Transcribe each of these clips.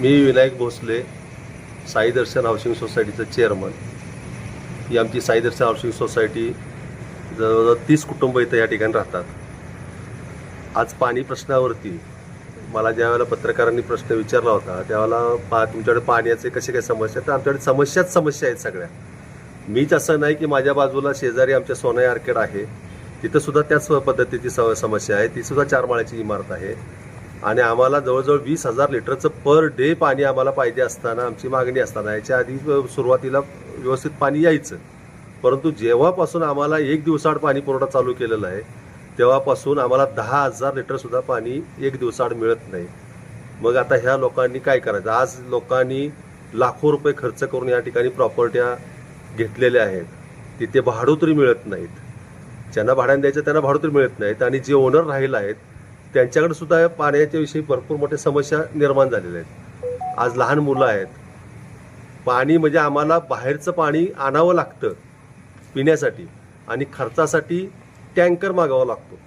मी Vinayak Bhosale Sai Darshan housing सोसायटीचं chairman. ही आमची साई दर्शन हाऊसिंग सोसायटी जवळजवळ तीस कुटुंब इथं या ठिकाणी राहतात. आज पाणी प्रश्नावरती मला ज्यावेळेला पत्रकारांनी प्रश्न विचारला होता त्यावेळेला पा तुमच्याकडे पाण्याचे कसे काय समस्या तर आमच्याकडे समस्याच समस्या आहेत सगळ्या. मीच असं नाही की माझ्या बाजूला शेजारी आमच्या सोनाई आर्केड आहे. तिथंसुद्धा त्याच पद्धतीची स समस्या आहे. तीसुद्धा चार माळ्याची इमारत आहे. आणि आम्हाला जवळजवळ वीस हजार लिटरचं पर डे पाणी आम्हाला पाहिजे असताना आमची मागणी असताना याच्या आधी सुरुवातीला व्यवस्थित पाणी यायचं. परंतु जेव्हापासून आम्हाला एक दिवसाआड पाणी पुरवठा चालू केलेला आहे तेव्हापासून आम्हाला दहा हजार लिटरसुद्धा पाणी एक दिवसाआड मिळत नाही. मग आता ह्या लोकांनी काय करायचं? आज लोकांनी लाखो रुपये खर्च करून या ठिकाणी प्रॉपर्ट्या घेतलेल्या आहेत. तिथे भाडोतरी मिळत नाहीत. ज्यांना भाड्याने द्यायचं त्यांना भाडोतरी मिळत नाहीत आणि जे ओनर राहिले आहेत त्यांच्याकडे सुद्धा पाण्याच्या विषयी भरपूर मोठ्या समस्या निर्माण झालेल्या आहेत. आज लहान मुलं आहेत. पाणी म्हणजे आम्हाला बाहेरचं पाणी आणावं लागतं पिण्यासाठी आणि खर्चासाठी टँकर मागावा लागतो.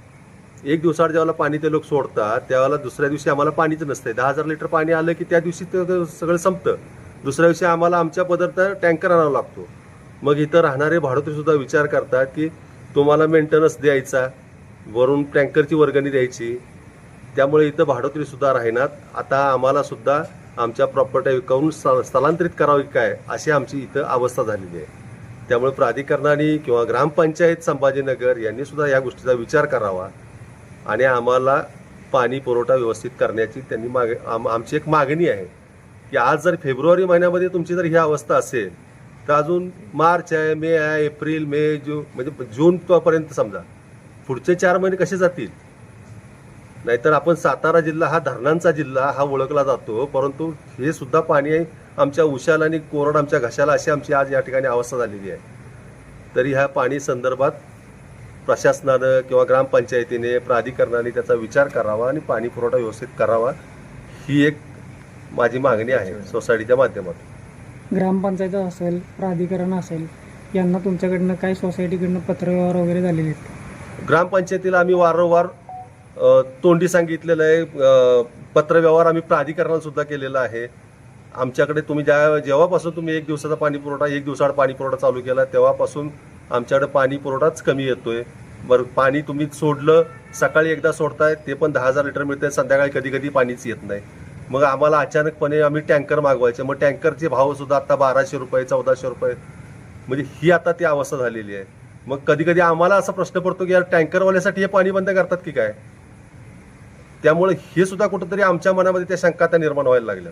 एक दिवसाआड ज्यावेळेला पाणी ते लोक सोडतात त्यावेळेला दुसऱ्या दिवशी आम्हाला पाणीच नसतंय. दहा हजार लिटर पाणी आलं की त्या दिवशी ते सगळं संपतं. दुसऱ्या दिवशी आम्हाला आमच्या पदार्थ टँकर आणावा लागतो. मग इथं राहणारे भाडोत्री सुद्धा विचार करतात की तुम्हाला मेंटेनन्स द्यायचा वरून टँकरची वर्गणी द्यायची. त्यामुळे इथं भाडोत्री सुद्धा राहणार. आता आम्हाला सुद्धा आमच्या प्रॉपर्ट्या विकावून स्थ- स्थलांतरित करावी काय अशी आमची इथं अवस्था झालेली आहे. त्यामुळे प्राधिकरणाने किंवा ग्रामपंचायत संभाजीनगर यांनी सुद्धा या गोष्टीचा विचार करावा. आणि आम्हाला पाणी पुरवठा व्यवस्थित करण्याची त्यांनी माग आम आमची एक मागणी आहे की आज जर फेब्रुवारी महिन्यामध्ये तुमची जर ही अवस्था असेल तर अजून मार्च आहे मे आहे एप्रिल मे जून म्हणजे जूनपर्यंत समजा. पुढचे चार महिने कसे जातील? नाहीतर आपण सातारा जिल्हा हा धरणांचा जिल्हा हा ओळखला जातो. परंतु हे सुद्धा पाणी आहे. आमच्या उशाला आणि कोरड आमच्या घशाला अशी आमची आज या ठिकाणी अवस्था झालेली आहे. तरी ह्या पाणी संदर्भात प्रशासनानं किंवा ग्रामपंचायतीने प्राधिकरणाने त्याचा विचार करावा आणि पाणी पुरवठा व्यवस्थित करावा ही एक माझी मागणी आहे सोसायटीच्या माध्यमातून. ग्रामपंचायत असेल प्राधिकरण असेल यांना तुमच्याकडनं काय सोसायटीकडनं पत्रव्यवहार वगैरे झालेले आहेत? ग्रामपंचायतीला आम्ही वारंवार तोंडी सांगितलेलं आहे. पत्रव्यवहार आम्ही प्राधिकरणाला सुद्धा केलेला आहे. आमच्याकडे तुम्ही ज्या जेव्हापासून तुम्ही एक दिवसाचा पाणी पुरवठा एक दिवसाआड पाणी पुरवठा चालू केला तेव्हापासून आमच्याकडे पाणी पुरवठाच कमी येतोय. बरं पाणी तुम्ही सोडलं सकाळी एकदा सोडताय ते पण दहा हजार लिटर मिळतंय संध्याकाळी कधी कधी पाणीच येत नाही. मग आम्हाला अचानकपणे आम्ही टँकर मागवायचे. मग टँकरचे भावसुद्धा आत्ता आता बाराशे रुपये चौदाशे रुपये. म्हणजे ही आता ती अवस्था झालेली आहे. मग कधी कधी आम्हाला असा प्रश्न पडतो की यार टँकरवाल्यासाठी हे पाणी बंद करतात की काय? त्यामुळे हे सुद्धा कुठंतरी आमच्या मनामध्ये त्या शंका त्या निर्माण व्हायला लागल्या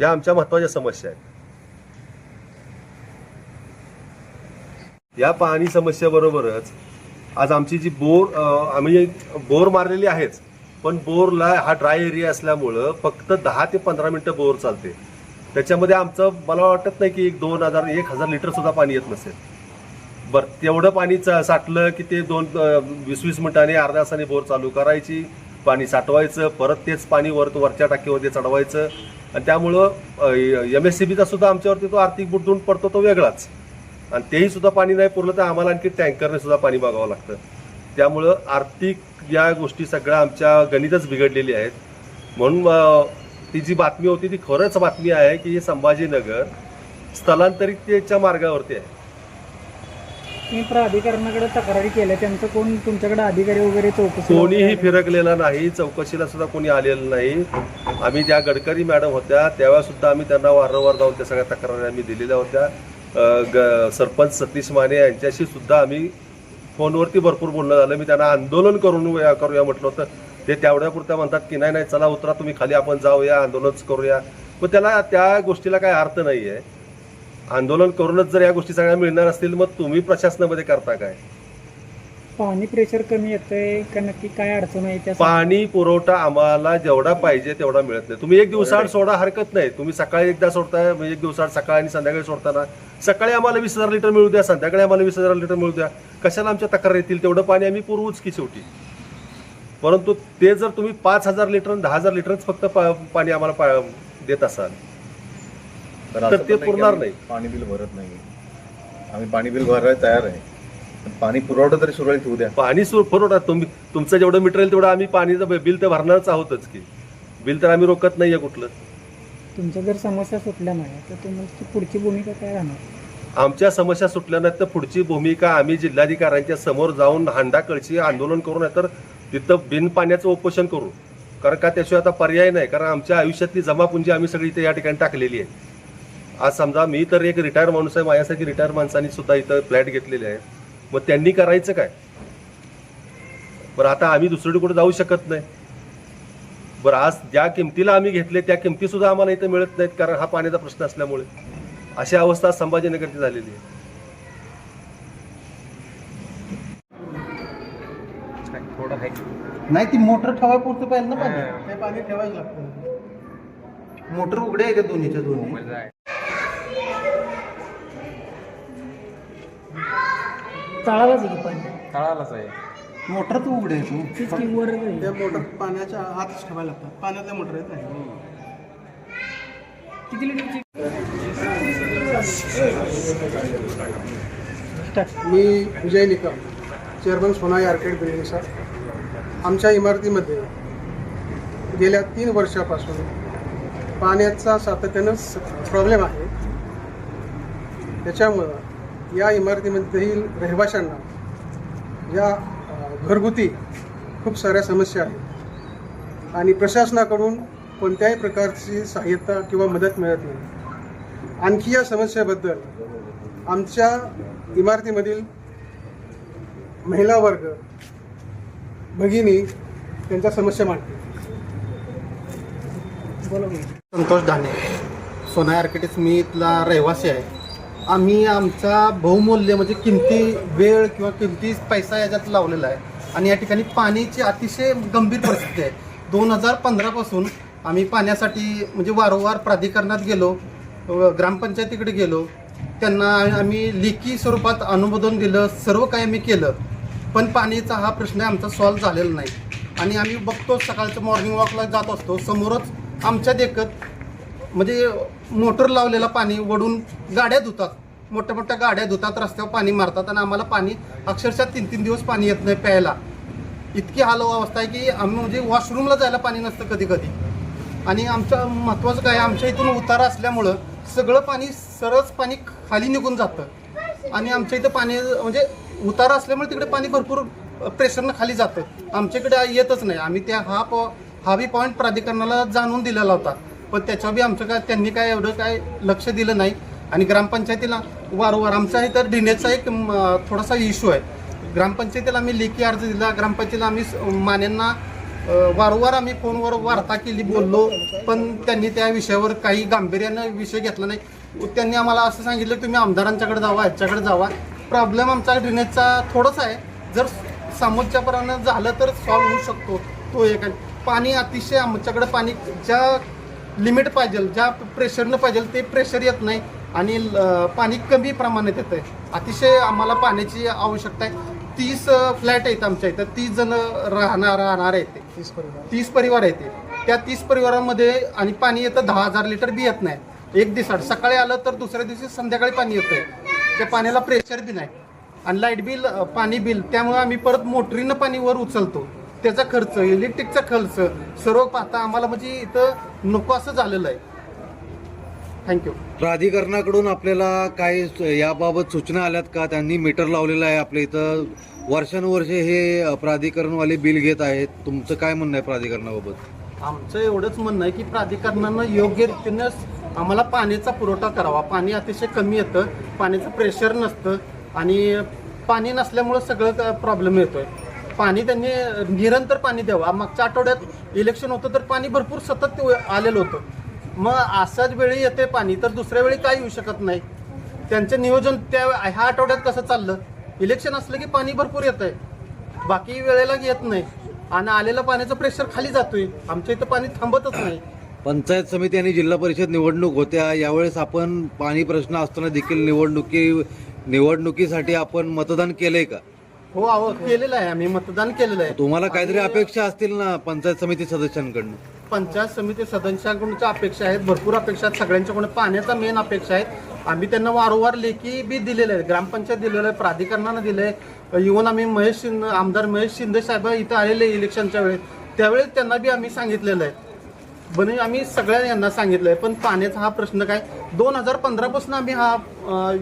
या आमच्या महत्त्वाच्या समस्या आहेत. या पाणी समस्येबरोबरच आज आमची जी बोर आम्ही बोर मारलेली आहेच. पण बोरला हा ड्राय एरिया असल्यामुळं फक्त दहा ते पंधरा मिनिटं बोर चालते. त्याच्यामध्ये आमचं मला वाटत नाही की एक दोन हजार एक हजार लिटरसुद्धा पाणी येत नसेल. बरं तेवढं पाणी चा- साठलं की ते दोन वीस वीस मिनिटांनी अर्ध्या तासाने बोर चालू करायची पाणी साठवायचं परत तेच पाणी वर वरच्या टाकीमध्ये चढवायचं आणि त्यामुळं एम एस सी बीचा सुद्धा आमच्यावरती तो आर्थिक बुडदून पडतो तो वेगळाच. आणि तेही सुद्धा पाणी नाही पुरलं तर आम्हाला आणखी टँकरने सुद्धा पाणी मागावं लागतं. त्यामुळं आर्थिक या गोष्टी सगळ्या आमच्या गणितच बिघडलेली आहेत. म्हणून ती जी बातमी होती ती खरंच बातमी आहे की हे संभाजीनगर स्थलांतरिततेच्या मार्गावरती आहे. तुम्ही प्राधिकरणाकडे तक्रारी केल्या त्यांचं कोण तुमच्याकडे अधिकारी वगैरे चौकशी कोणीही फिरकलेला नाही चौकशीला सुद्धा कोणी आलेलं नाही. आम्ही ज्या गडकरी मॅडम होत्या तेव्हा सुद्धा आम्ही त्यांना वारंवार जाऊन त्या सगळ्या तक्रारी आम्ही दिलेल्या होत्या. ग- सरपंच सतीश माने यांच्याशी सुद्धा आम्ही फोनवरती भरपूर बोलणं झालं. मी त्यांना आंदोलन करून करूया म्हटलं होतं. ते तेवढ्यापुरत्या म्हणतात की नाही नाही चला उतरा तुम्ही खाली आपण जाऊया आंदोलन करूया. पण त्याला त्या गोष्टीला काय अर्थ नाही आहे आंदोलन करूनच जर या गोष्टी सगळ्या मिळणार असतील मग तुम्ही प्रशासनामध्ये करता काय? पाणी प्रेशर कमी येतंय का? नक्की काय अडचण आहे त्या पाणी पुरवठा आम्हाला जेवढा पाहिजे तेवढा मिळत नाही. तुम्ही एक दिवसाआड सोडा हरकत नाही. तुम्ही सकाळी एकदा सोडताय म्हणजे एक दिवसाआड सकाळी आणि संध्याकाळी सोडताना. सकाळी आम्हाला वीस हजार लिटर मिळू द्या संध्याकाळी आम्हाला वीस हजार लिटर मिळू द्या. कशाला आमच्या तक्रार येतील? तेवढं पाणी आम्ही पुरवूच की शेवटी. परंतु ते जर तुम्ही पाच हजार लिटर आणि दहा हजार लिटरच फक्त पा- पाणी आम्हाला पा- देत असाल तर ते पण नाही की पुरणार आम्ही नाही. पाणी बिल भरत नाही आम्ही पाणी बिल भरायला तयार आहे. पण पाणी पुरवठा तरी सुरळीत होऊ द्या. पाणी सु पुरवठा तुम्ही तुमचं जेवढं मीटर येईल तेवढं आम्ही पाणीचं बिल तर भरणारच आहोतच की. बिल तर आम्ही रोखत नाहीये कुठलं. तुमच्या जर समस्या सुटल्या नाही तर तुमची पुढची भूमिका काय राहणार? आमच्या समस्या सुटल्या नाहीत तर पुढची भूमिका आम्ही जिल्हाधिकाऱ्यांच्या समोर जाऊन हांडा कळशी आंदोलन करू नाही तर तिथं बिनपाण्याचं उपोषण करू. कारण का त्याशिवाय आता पर्याय नाही. कारण आमच्या आयुष्यातली जमापुंजी आम्ही सगळी इथे या ठिकाणी टाकलेली आहे. आज समजा मी तर एक रिटायर माणूस आहे. माझ्यासाठी रिटायर माणसांनी सुद्धा इथं फ्लॅट घेतलेले आहे. मग त्यांनी करायचं काय? बरं आता आम्ही दुसरीकडे कुठे जाऊ शकत नाही. बरं आज ज्या किमतीला आम्ही घेतले त्या किमतीसुद्धा आम्हाला इथं मिळत नाहीत. कारण हा पाण्याचा प्रश्न असल्यामुळे. अशी अवस्था आज संभाजीनगरची झालेली आहे. नाही ती मोटर ठेवाय पुरतं पाहिजे ना पाणी ते पाणी ठेवायला लागतं. मोटर उघडे आहे का दोन्हीच्या दोन्ही? तळालाच आहे की पाणी? तळालाच आहे. मोटर तर उघडे आहे तू वर जाईल. त्या मोटर पाण्याच्या आतच ठेवायला लागतात. पाण्यातल्या मोटर येत नाही किती लिटरची? मी विजय निकम चेअरमन सोनाई आर्केड बिल्डिंगचा आमच्या इमारतीमध्ये गेल्या तीन वर्षापासून पाण्याचा सातत्यानं प्रॉब्लेम आहे. त्याच्यामुळं या इमारतीमधील रहिवाशांना या घरगुती खूप साऱ्या समस्या आहेत. आणि प्रशासनाकडून कोणत्याही प्रकारची सहाय्यता किंवा मदत मिळत नाही. आणखी या समस्येबद्दल आमच्या इमारतीमधील महिला वर्ग भगिनी त्यांच्या समस्या मांडतील बोला संतोष धाने सोना आर्किटेक्ट मी इथला रहिवासी आहे. आम्ही आमचा बहुमूल्य म्हणजे किमती वेळ किंवा किमती पैसा याच्यात लावलेला आहे. आणि या ठिकाणी पाण्याची अतिशय गंभीर परिस्थिती आहे. दोन हजार पंधरापासून आम्ही पाण्यासाठी म्हणजे वारंवार प्राधिकरणात गेलो ग्रामपंचायतीकडे गेलो. त्यांना आम्ही लेखी स्वरूपात अनुमोदन दिलं सर्व काही आम्ही केलं. पण पाणीचा हा प्रश्न आमचा सॉल्व्ह झालेला नाही. आणि आम्ही बघतो सकाळचं मॉर्निंग वॉकला जात असतो. समोरच आमच्या देखत म्हणजे मोटर लावलेला पाणी वडून गाड्या धुतात. मोठ्या मोठ्या गाड्या धुतात रस्त्यावर पाणी मारतात आणि आम्हाला पाणी अक्षरशः तीन तीन दिवस पाणी येत नाही प्यायला. इतकी हाल अवस्था आहे की आम्ही म्हणजे वॉशरूमला जायला पाणी नसतं कधी कधी आणि आमचं महत्त्वाचं काय आमच्या इथून उतारा असल्यामुळं सगळं पाणी सरळच पाणी खाली निघून जातं. आणि आमच्या इथं पाणी म्हणजे उतार असल्यामुळे तिकडे पाणी भरपूर प्रेशरनं खाली जातं. आमच्याकडे येतच नाही. आम्ही त्या हा प हावी पॉईंट प्राधिकरणाला जाणून दिलेला होता. पण त्याच्यावर बी आमचं काय त्यांनी काय एवढं काय लक्ष दिलं नाही. आणि ग्रामपंचायतीला वारंवार आमचा इतर ड्रेनेजचा एक म, थोडासा इश्यू आहे. ग्रामपंचायतीला आम्ही लेखी अर्ज दिला. ग्रामपंचायतीला आम्ही मान्यांना वारंवार आम्ही फोनवर वार्ता केली बोललो. पण त्यांनी त्या विषयावर काही गांभीर्यानं विषय घेतला नाही. त्यांनी आम्हाला असं सांगितलं तुम्ही आमदारांच्याकडे जावा ह्याच्याकडे जावा. प्रॉब्लेम आमचा ड्रेनेजचा थोडासा आहे. जर समोरच्यापर्यंत झालं तर सॉल्व्ह होऊ शकतो तो एक. पाणी अतिशय आमच्याकडे पाणी ज्या लिमिट पाहिजे ज्या प्रेशरनं पाहिजे ते प्रेशर येत नाही. आणि पाणी कमी प्रमाणात येतं आहे अतिशय आम्हाला पाण्याची आवश्यकता आहे. तीस फ्लॅट आहेत आमच्या इथं. तीस जण राहणार राहणार आहेत ते. तीस परिवार. तीस परिवार आहेत ते. त्या तीस परिवारामध्ये आणि पाणी येतं दहा हजार लिटर बी येत नाही. एक दिवसाड सकाळी आलं तर दुसऱ्या दिवशी संध्याकाळी पाणी येतंय. त्या पाण्याला प्रेशर बी नाही. आणि लाइट बिल पाणी बिल त्यामुळे आम्ही परत मोटरीनं पाणी वर उचलतो. त्याचा खर्च इलेक्ट्रिकचा खर्च सर्व पाहता आम्हाला म्हणजे इथं नको असं झालेलं आहे. थँक्यू प्राधिकरणाकडून आपल्याला काही याबाबत सूचना आल्यात का? त्यांनी मीटर लावलेलं आहे आपल्या इथं. वर्षानुवर्षे हे प्राधिकरणवाले बिल घेत आहेत. तुमचं काय म्हणणं आहे प्राधिकरणाबाबत? आमचं एवढंच म्हणणं आहे की प्राधिकरणानं योग्य रीतीनं आम्हाला पाण्याचा पुरवठा करावा. पाणी अतिशय कमी येतं. पाण्याचं प्रेशर नसतं. आणि पाणी नसल्यामुळं सगळं प्रॉब्लेम येतोय. पाणी त्यांनी निरंतर पाणी द्यावं. मागच्या आठवड्यात इलेक्शन होतं तर पाणी भरपूर सतत आलेलं होतं. मग असाच वेळी येते पाणी तर दुसऱ्या वेळी काय येऊ शकत नाही. त्यांचं नियोजन त्या ह्या आठवड्यात कसं चाललं? इलेक्शन असलं की पाणी भरपूर येतं आहे बाकी वेळेला येत नाही. आणि आलेलं पाण्याचं प्रेशर खाली जातोय. आमच्या इथं पाणी थांबतच नाही. पंचायत समिती आणि जिल्हा परिषद निवडणूक होत्या. यावेळेस आपण पाणी प्रश्न असताना देखील निवडणुकी निवडणुकीसाठी आपण मतदान केलंय का? हो अहो केलेलं आहे. आम्ही मतदान केलेलं आहे. तुम्हाला काहीतरी अपेक्षा असतील ना पंचायत समिती सदस्यांकडनं? पंचायत समिती सदस्यांकडून अपेक्षा आहेत. भरपूर अपेक्षा आहेत. सगळ्यांच्याकडून पाण्याचा मेन अपेक्षा आहेत. आम्ही त्यांना वारंवार लेखी बी दिलेले आहेत ग्रामपंचायत दिलेलं आहे. प्राधिकरणानं दिलं आहे येऊन आम्ही महेश शिंदे आमदार महेश शिंदे साहेब इथं आलेले इलेक्शनच्या वेळेस. त्यावेळेस त्यांना बी आम्ही सांगितलेलं आहे. बने आम्ही सगळ्या यांना सांगितलं आहे पण पाण्याचा हा प्रश्न काय? दोन हजार पंधरापासून आम्ही हा अं,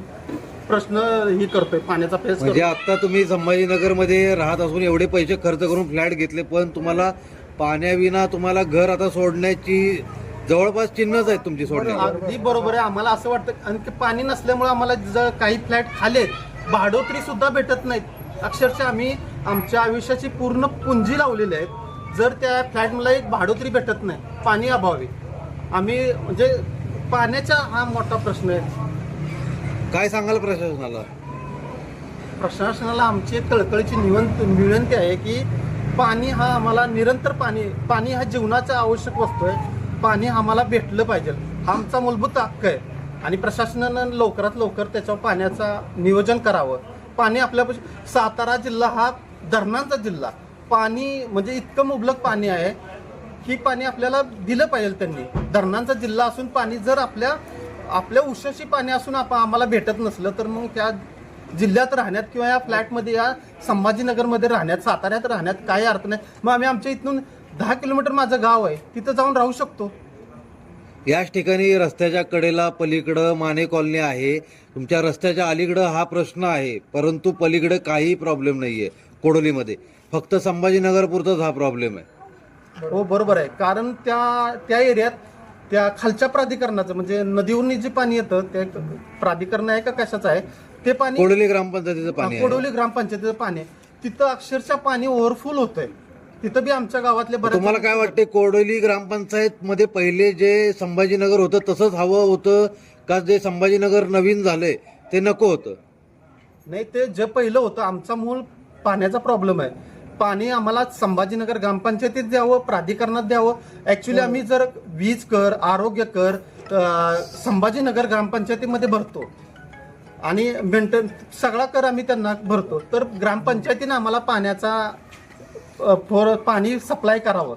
प्रश्न ही करतोय पाण्याचा फेस म्हणजे आता तुम्ही संभाजीनगरमध्ये राहत असून एवढे पैसे खर्च करून फ्लॅट घेतले पण तुम्हाला पाण्याविना तुम्हाला घर आता सोडण्याची जवळपास चिन्हच आहेत तुमची सोडण्याची. अगदी बरोबर आहे. आम्हाला असं वाटतं आणि ते पाणी नसल्यामुळे आम्हाला जर काही फ्लॅट खाले भाडोत्री सुद्धा भेटत नाहीत. अक्षरशः आम्ही आमच्या आयुष्याची पूर्ण पुंजी लावलेली आहेत जर त्या फ्लॅटला एक भाडोत्री भेटत नाही पाणी अभावी. आम्ही म्हणजे पाण्याचा हा मोठा प्रश्न आहे. काय सांगाल प्रशासनाला? प्रशासनाला आमची कळकळीची निवंत विनंती आहे की पाणी हा आम्हाला निरंतर पाणी पाणी हा जीवनाचा आवश्यक वस्तू आहे. पाणी आम्हाला भेटलं पाहिजे. हा आमचा मूलभूत हक्क आहे. आणि प्रशासनानं लवकरात लवकर त्याच्यावर पाण्याचा नियोजन करावं. पाणी आपल्यापाशी सातारा जिल्हा हा धरणांचा जिल्हा. पाणी म्हणजे इतकं मुबलक पाणी आहे ही पाणी आपल्याला दिलं पाहिजे त्यांनी. धरणांचा जिल्हा असून पाणी जर आपल्या आपल्या उशाशी पाणी असून आपण आम्हाला भेटत नसलं तर मग त्या जिल्ह्यात राहण्यात किंवा या फ्लॅटमध्ये या संभाजीनगरमध्ये राहण्यात साताऱ्यात राहण्यात काही अर्थ नाही. मग आम्ही आमच्या इथून दहा किलोमीटर माझं गाव आहे तिथं जाऊन राहू शकतो. याच ठिकाणी रस्त्याच्या कडेला पलीकडं माने कॉलनी आहे. तुमच्या रस्त्याच्या अलीकडं हा प्रश्न आहे परंतु पलीकडं काही प्रॉब्लेम नाही आहे कोडोलीमध्ये. फक्त संभाजीनगर पुरताच हा प्रॉब्लेम आहे. हो बरोबर आहे. कारण त्या त्या एरियात त्या खालच्या प्राधिकरणाचं म्हणजे नदीवरून जे पाणी येतं ते प्राधिकरण आहे का कशाचं आहे? ते पाणी कोडोली ग्रामपंचायतीचं पाणी आहे. कोडवली ग्रामपंचायतीचं पाणी आहे. तिथं अक्षरशः पाणी ओव्हरफुल होतंय. तिथं बी आमच्या गावातले बरेच तुम्हाला काय वाटते कोडोली ग्रामपंचायत मध्ये पहिले जे संभाजीनगर होतं तसंच हवं होतं का जे संभाजीनगर नवीन झालंय ते नको होतं? नाही ते जे पहिलं होतं आमचा मूळ पाण्याचा प्रॉब्लेम आहे. पाणी आम्हाला संभाजीनगर ग्रामपंचायतीत द्यावं प्राधिकरणात द्यावं. ऍक्च्युली आम्ही जर वीज कर आरोग्य कर संभाजीनगर ग्रामपंचायतीमध्ये भरतो. आणि मेंटेन सगळा कर आम्ही त्यांना भरतो. तर ग्रामपंचायतीनं आम्हाला पाण्याचा फोर पाणी सप्लाय करावं.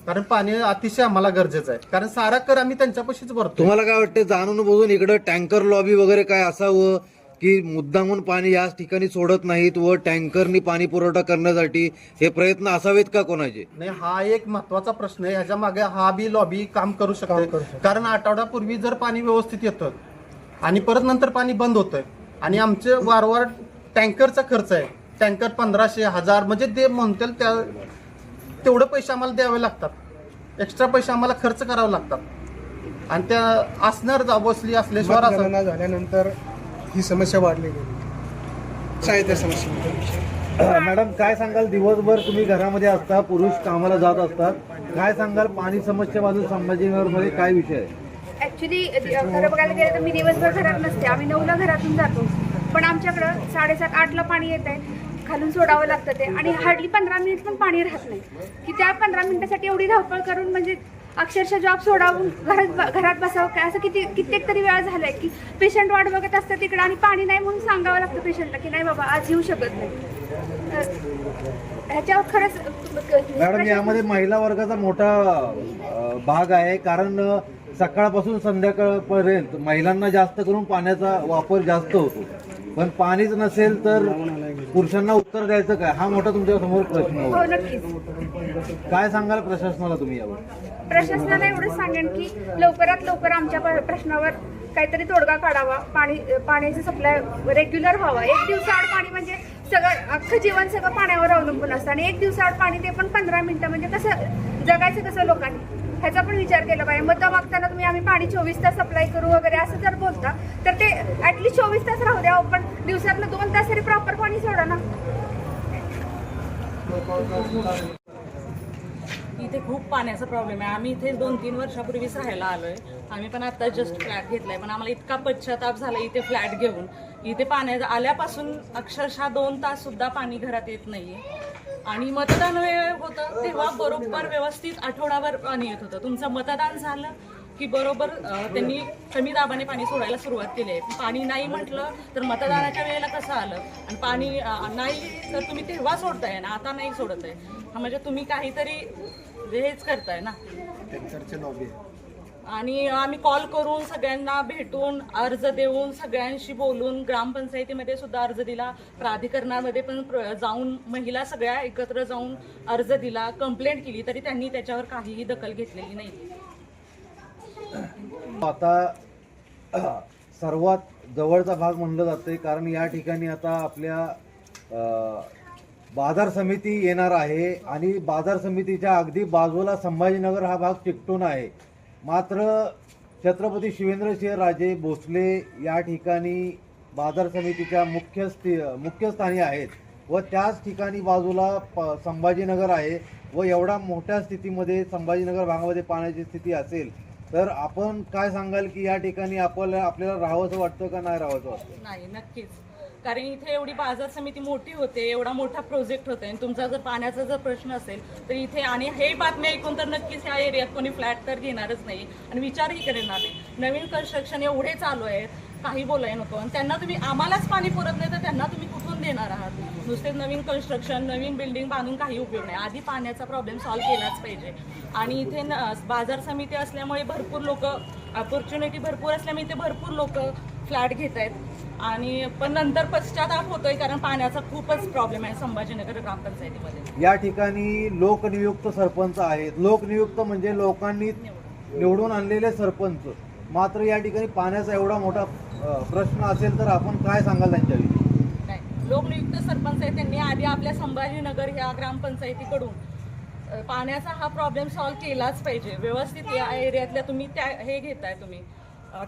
कारण पाणी अतिशय आम्हाला गरजेचं आहे. कारण सारा कर आम्ही त्यांच्यापाशीच भरतो तुम्हाला काय वाटतं जाणून बघून इकडं टँकर लॉबी वगैरे काय असावं? की मुद्दामून पाणी याच ठिकाणी सोडत नाहीत व टँकरनी पाणी पुरवठा करण्यासाठी हे प्रयत्न असावेत का कोणाचे? नाही हा एक महत्त्वाचा प्रश्न आहे. ह्याच्या मागे हा बी लॉबी काम करू शकते कारण आठवड्यापूर्वी जर पाणी व्यवस्थित येतं आणि परत नंतर पाणी बंद होतंय आणि आमचे वारंवार टँकरचा खर्च आहे. टँकर पंधराशे हजार म्हणजे ते म्हणतील त्या तेवढे पैसे आम्हाला द्यावे लागतात. एक्स्ट्रा पैसे आम्हाला खर्च करावे लागतात. आणि त्या असणार बसली असल्याशिवाय असं मतगणना झाल्यानंतर ही समस्या वाढली गेली. साहित्य समस्या मॅडम काय सांगाल? दिवसभर तुम्ही घरामध्ये असता पुरुष कामाला जात असतात काय सांगाल? पाणी समस्येबाबत संभाजीनगरमध्ये काय विषय आहे? ऍक्च्युली खरं बघायला गेलं तर मी दिवसभर घरात नसते. आम्ही नऊला घरातून जातो. पण आमच्याकडं साडेसात आठला पाणी येत आहे. खालून सोडावं लागतं ते. आणि हार्डली पंधरा मिनिट पण पाणी राहत नाही. की त्या पंधरा मिनिटासाठी एवढी धावपळ करून म्हणजे अक्षरशः जॉब सोडावून घरात घरात बसावं काय? असं किती कित्येक तरी वेळा झालाय की पेशंट वाट बघत असतं तिकडं आणि पाणी नाही म्हणून सांगावं लागतं पेशंटला की नाही बाबा आज येऊ शकत नाही. ह्याच्यावर खरंच मॅडम यामध्ये महिला वर्गाचा मोठा भाग आहे. कारण सकाळपासून संध्याकाळपर्यंत महिलांना जास्त करून पाण्याचा वापर जास्त होतो. पण पाणीच नसेल तर पुरुषांना उत्तर द्यायचं काय? हा मोठा तुमच्यासमोर प्रश्न हो होता नक्कीच. काय सांगाल प्रशासनाला तुम्ही यावर? प्रशासनाला एवढंच सांगेन की लवकरात लवकर आमच्या प्रश्नावर काहीतरी तोडगा काढावा. पाणी पाण्याची सप्लाय रेग्युलर व्हावा. एक दिवसाआड पाणी म्हणजे सगळं अख्खं जीवन सगळं पाण्यावर अवलंबून असतं. आणि एक दिवसाआड पाणी ते पण पंधरा मिनिटं म्हणजे कसं जगायचं कसं लोकांनी? ह्याचा पण विचार केला पाहिजे. मतं मागताना तुम्ही आम्ही पाणी चोवीस तास सप्लाय करू वगैरे असं जर बोलता तर ते ऍटलीस्ट चोवीस तास राहू द्या हो, पण दिवसातलं दोन तास तरी प्रॉपर पाणी सोडा ना. इथे खूप पाण्याचा प्रॉब्लेम आहे. आम्ही इथे दोन तीन वर्षापूर्वीच राहायला आलोय. आम्ही पण आता जस्ट फ्लॅट घेतलाय. पण आम्हाला इतका पश्चाताप झाला इथे फ्लॅट घेऊन. इथे पाण्या आल्यापासून अक्षरशः दोन तास सुद्धा पाणी घरात येत नाहीये. आणि मतदान वेळ होतं तेव्हा बरोबर व्यवस्थित आठवडाभर पाणी येत होतं. तुमचं मतदान झालं की बरोबर त्यांनी कमी दाबाने पाणी सोडायला सुरुवात केली. आहे पाणी नाही म्हटलं तर मतदानाच्या वेळेला कसं आलं? आणि पाणी नाही तर तुम्ही तेव्हा सोडताय ना आता नाही सोडत आहे म्हणजे तुम्ही काहीतरी हेच करताय ना? आणि आम्ही कॉल करून सगळ्यांना भेटून अर्ज देऊन सगळ्यांशी बोलून ग्रामपंचायतीमध्ये सुद्धा अर्ज दिला प्राधिकरणामध्ये पण प्र- जाऊन महिला सगळ्या एकत्र जाऊन अर्ज दिला कंप्लेंट केली तरी त्यांनी त्याच्यावर काहीही दखल घेतलेली नाही. आता सर्वात जवळचा भाग म्हणलं जाते कारण या ठिकाणी आता आपल्या बाजार समिती येणार आहे आणि बाजार समितीच्या अगदी बाजूला संभाजीनगर हा भाग चिकटून आहे. मात्र छत्रपती शिवेंद्रसिंह राजे भोसले या ठिकाणी बाजार समितीच्या मुख्य स्थि मुख्य स्थानी आहेत व त्याच ठिकाणी बाजूला प संभाजीनगर आहे व एवढा मोठ्या स्थितीमध्ये संभाजीनगर भागामध्ये पाण्याची स्थिती असेल तर आपण काय सांगाल की या ठिकाणी आपल्याला आपल्याला राहावंसं वाटतं का नाही राहावंसं वाटतं? नाही नक्कीच. कारण इथे एवढी बाजार समिती मोठी होते एवढा मोठा प्रोजेक्ट होते आणि तुमचा जर पाण्याचा जर प्रश्न असेल तर इथे आणि हे बातमी ऐकून तर नक्कीच या एरियात कोणी फ्लॅट तर घेणारच नाही. आणि विचारही करणार नाही नवीन कन्स्ट्रक्शन एवढे चालू आहेत काही बोलाय नको. आणि त्यांना तुम्ही आम्हालाच पाणी पुरत नाही तर त्यांना तुम्ही कुठून देणार आहात? नुसते नवीन कन्स्ट्रक्शन नवीन बिल्डिंग बांधून काही उपयोग नाही. आधी पाण्याचा प्रॉब्लेम सॉल्व्ह केलाच पाहिजे. आणि इथे न बाजार समिती असल्यामुळे भरपूर लोक ऑपॉर्च्युनिटी भरपूर असल्यामुळे इथे भरपूर लोक फ्लॅट घेत आहेत आणि पण नंतर पश्चाताप होतोय कारण पाण्याचा खूपच प्रॉब्लेम आहे संभाजीनगर ग्रामपंचायतीमध्ये या ठिकाणी लोकनियुक्त सरपंच आहेत. लोकनियुक्त म्हणजे लोकांनी निवडून आणलेले सरपंच. मात्र या ठिकाणी पाण्याचा एवढा मोठा प्रश्न असेल तर आपण काय सांगाल त्यांच्याविषयी? लोकनियुक्त सरपंच आहे त्यांनी आधी आपल्या संभाजीनगर ह्या ग्रामपंचायतीकडून पाण्याचा हा प्रॉब्लेम सॉल्व्ह केलाच पाहिजे. व्यवस्थित या एरियातल्या तुम्ही त्या हे घेताय तुम्ही.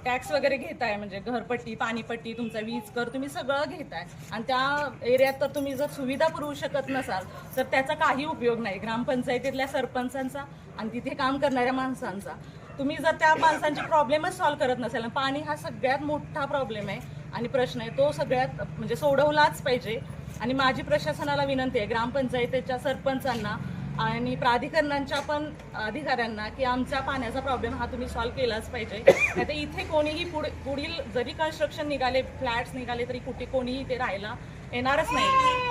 टॅक्स वगैरे घेताय म्हणजे घरपट्टी पाणीपट्टी तुमचा वीज कर तुम्ही सगळं घेताय. आणि त्या एरियात तर तुम्ही जर सुविधा पुरवू शकत नसाल तर त्याचा काही उपयोग नाही. ग्रामपंचायतीतल्या सरपंचांचा आणि तिथे काम करणाऱ्या माणसांचा. तुम्ही जर त्या माणसांचे प्रॉब्लेमच सॉल्व्ह करत नसेल आणि पाणी हा सगळ्यात मोठा प्रॉब्लेम आहे आणि प्रश्न आहे तो सगळ्यात म्हणजे सोडवलाच पाहिजे. आणि माझी प्रशासनाला विनंती आहे ग्रामपंचायतीच्या सरपंचांना आणि प्राधिकरणांच्या पण अधिकाऱ्यांना की आमच्या पाण्याचा प्रॉब्लेम हा तुम्ही सॉल्व्ह केलाच पाहिजे. नाही तर इथे कोणीही पुढे पुढील जरी कन्स्ट्रक्शन निघाले फ्लॅट्स निघाले तरी कुठे कोणीही इथे राहायला येणारच नाही.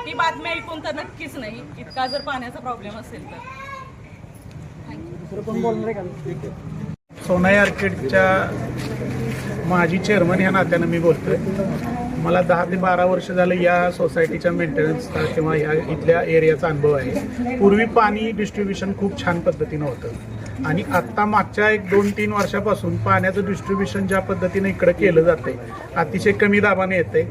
ती बातमी ऐकून तर नक्कीच नाही. इतका जर पाण्याचा प्रॉब्लेम असेल तर. दुसरं कोण बोलणार आहे का? सोनाई आर्किडच्या माजी चेअरमन ह्या नात्यानं मी बोलतोय. मला दहा ते बारा वर्ष झालं या सोसायटीच्या मेंटेनन्सचा किंवा या इथल्या एरियाचा अनुभव आहे. पूर्वी पाणी डिस्ट्रीब्युशन खूप छान पद्धतीनं होतं. आणि आत्ता मागच्या एक दोन तीन वर्षापासून पाण्याचं डिस्ट्रीब्युशन ज्या पद्धतीने इकडं केलं जाते अतिशय कमी दाबाने येते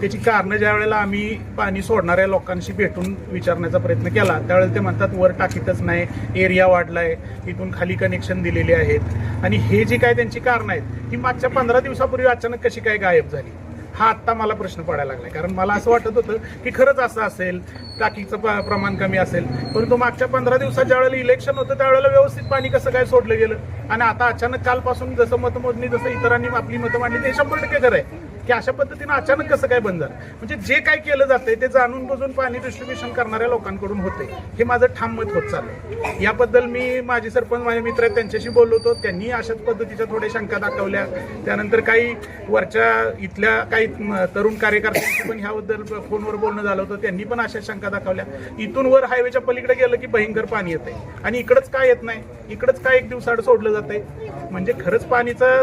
त्याची कारणं ज्या वेळेला आम्ही पाणी सोडणाऱ्या लोकांशी भेटून विचारण्याचा प्रयत्न केला त्यावेळेला ते म्हणतात वर टाकीतच नाही एरिया वाढला आहे इथून खाली कनेक्शन दिलेले आहेत. आणि हे जी काय त्यांची कारणं आहेत ही मागच्या पंधरा दिवसापूर्वी अचानक कशी काय गायब झाली? हा आत्ता मला प्रश्न पडायला लागलाय. कारण मला असं वाटत होतं की खरंच असं असेल टाकीचं प- प्रमाण कमी असेल. परंतु मागच्या पंधरा दिवसात ज्यावेळेला इलेक्शन होतं त्यावेळेला व्यवस्थित पाणी कसं काय सोडलं गेलं? आणि आता अचानक कालपासून जसं मतमोजणी जसं इतरांनी आपली मतं मांडली ते शंभर टक्के खरं आहे. की अशा पद्धतीनं अचानक कसं काय बंद झालं? म्हणजे जे काय केलं जातंय ते जाणून बुजून पाणी डिस्ट्रीब्युशन करणाऱ्या लोकांकडून होते हे माझं ठाम मत होत चाललं याबद्दल मी माझे सरपंच माझे मित्र आहेत त्यांच्याशी बोललो होतो. त्यांनी अशाच पद्धतीच्या थोड्या शंका दाखवल्या. त्यानंतर काही वरच्या इथल्या काही तरुण कार्यकर्त्यांशी पण ह्याबद्दल फोनवर बोलणं झालं होतं. त्यांनी पण अशा शंका दाखवल्या. इथून वर हायवेच्या पलीकडे गेलं की भयंकर पाणी येते आणि इकडंच काय येत नाही? इकडंच काय एक दिवसाड सोडलं जाते म्हणजे खरंच पाणीचा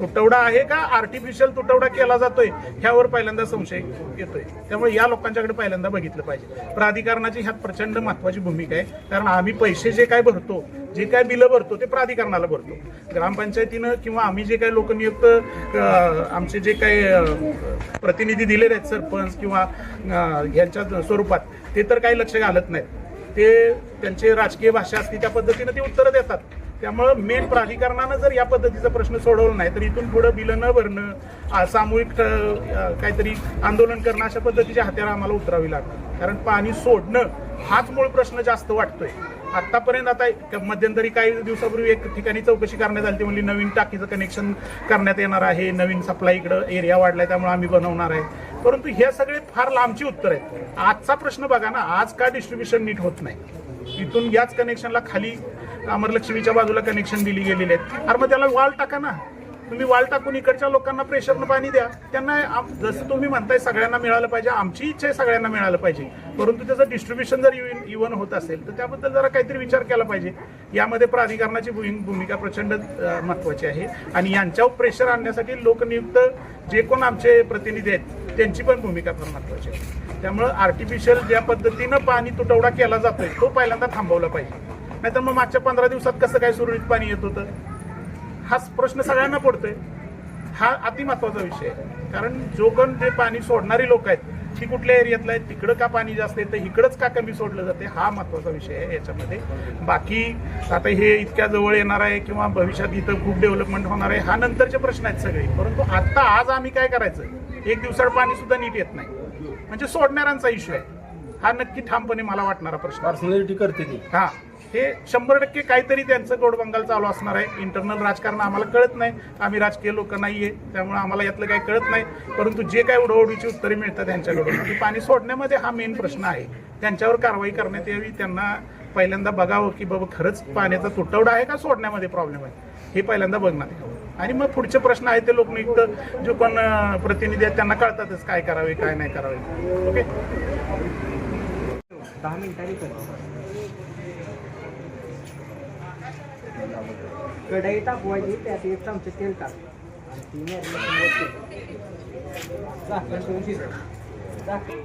तुटवडा आहे का? आर्टिफिशियल तुटवडा केला जातोय? ह्यावर पहिल्यांदा संशय येतोय. त्यामुळे या लोकांच्याकडे पहिल्यांदा बघितलं पाहिजे. प्राधिकरणाची ह्यात प्रचंड महत्वाची भूमिका आहे. कारण आम्ही पैसे जे काय भरतो जे काय बिलं भरतो ते प्राधिकरणाला भरतो. ग्रामपंचायतीनं किंवा आम्ही जे काही लोकनियुक्त आमचे जे काही प्रतिनिधी दिलेले आहेत सरपंच किंवा यांच्या स्वरूपात ते तर काही लक्ष घालत नाहीत. ते त्यांचे राजकीय भाषा असते त्या पद्धतीनं ते उत्तरं देतात. त्यामुळं मेन प्राधिकरणानं जर या पद्धतीचा प्रश्न सोडवला नाही तर इथून पुढं बिलं न भरणं सामूहिक काहीतरी आंदोलन करणं अशा पद्धतीच्या हात्याला आम्हाला उतरावी लागतात कारण पाणी सोडणं हाच मूळ प्रश्न जास्त वाटतोय. आतापर्यंत आता मध्यंतरी काही दिवसापूर्वी एक ठिकाणी चौकशी करण्यात आली ती म्हणजे नवीन टाकीचं कनेक्शन करण्यात येणार आहे नवीन सप्लाय इकडं एरिया वाढलाय त्यामुळे आम्ही बनवणार आहे. परंतु हे सगळे फार लांबची उत्तर आहेत. आजचा प्रश्न बघा ना आज का डिस्ट्रीब्युशन नीट होत नाही? इथून याच कनेक्शनला खाली अमरलक्ष्मीच्या बाजूला कनेक्शन दिली गेलेले आहेत. अरे मग त्याला वाल टाका ना. तुम्ही वाल टाकून इकडच्या लोकांना प्रेशरनं पाणी द्या. त्यांना जसं तुम्ही म्हणताय सगळ्यांना मिळालं पाहिजे. आमची इच्छा आहे सगळ्यांना मिळालं पाहिजे. परंतु त्याचं डिस्ट्रीब्युशन जर इव्हन होत असेल तर त्याबद्दल जरा काहीतरी विचार केला पाहिजे. यामध्ये प्राधिकरणाची भूमिका प्रचंड महत्त्वाची आहे. आणि यांच्यावर प्रेशर आणण्यासाठी लोकनियुक्त जे कोण आमचे प्रतिनिधी आहेत त्यांची पण भूमिका फार महत्त्वाची आहे. त्यामुळं आर्टिफिशियल ज्या पद्धतीनं पाणी तुटवडा केला जातोय तो पहिल्यांदा थांबवला पाहिजे. नाहीतर मग मागच्या पंधरा दिवसात कसं काय सुरळीत पाणी येत होतं? हा प्रश्न सगळ्यांना पडतोय. हा अति महत्त्वाचा विषय आहे. कारण जो कोण जे पाणी सोडणारी लोक आहेत ती कुठल्या एरियातला आहेत तिकडं का पाणी जास्त येतं इकडंच का कमी सोडलं जाते हा महत्त्वाचा विषय आहे याच्यामध्ये. बाकी आता हे इतक्या जवळ येणार आहे किंवा भविष्यात इथं खूप डेव्हलपमेंट होणार आहे हा नंतरचे प्रश्न आहेत सगळे. परंतु आत्ता आज आम्ही काय करायचं? एक दिवसाड पाणी सुद्धा नीट येत नाही. म्हणजे सोडणाऱ्यांचा इश्यू आहे. हा नक्की ठामपणे मला वाटणारा प्रश्न आहे. पर्सनॅलिटी करते ती. हा. हे शंभर टक्के काहीतरी त्यांचं गोडबंगाल चालू असणार आहे. इंटरनल राजकारण आम्हाला कळत नाही. आम्ही राजकीय लोक आहे त्यामुळे आम्हाला यातलं काही कळत नाही. परंतु जे काही उडवडीची उत्तरे मिळतात त्यांच्याकडून ती पाणी सोडण्यामध्ये हा मेन प्रश्न आहे. त्यांच्यावर कारवाई करण्यात यावी. त्यांना पहिल्यांदा बघावं की बाबा खरंच पाण्याचा तुटवडा आहे का सोडण्यामध्ये प्रॉब्लेम आहे? हे पहिल्यांदा बघणार आणि मग पुढचे प्रश्न आहेत ते लोकनियुक्त जे कोण प्रतिनिधी आहेत त्यांना कळतातच काय करावे काय नाही करावे. ओके दहा मिनिटांनी कर कढई टाकवायची त्यात एक चमचे तेल टाक आणि ती मॅरिनेशन झाकण शिजव झाकण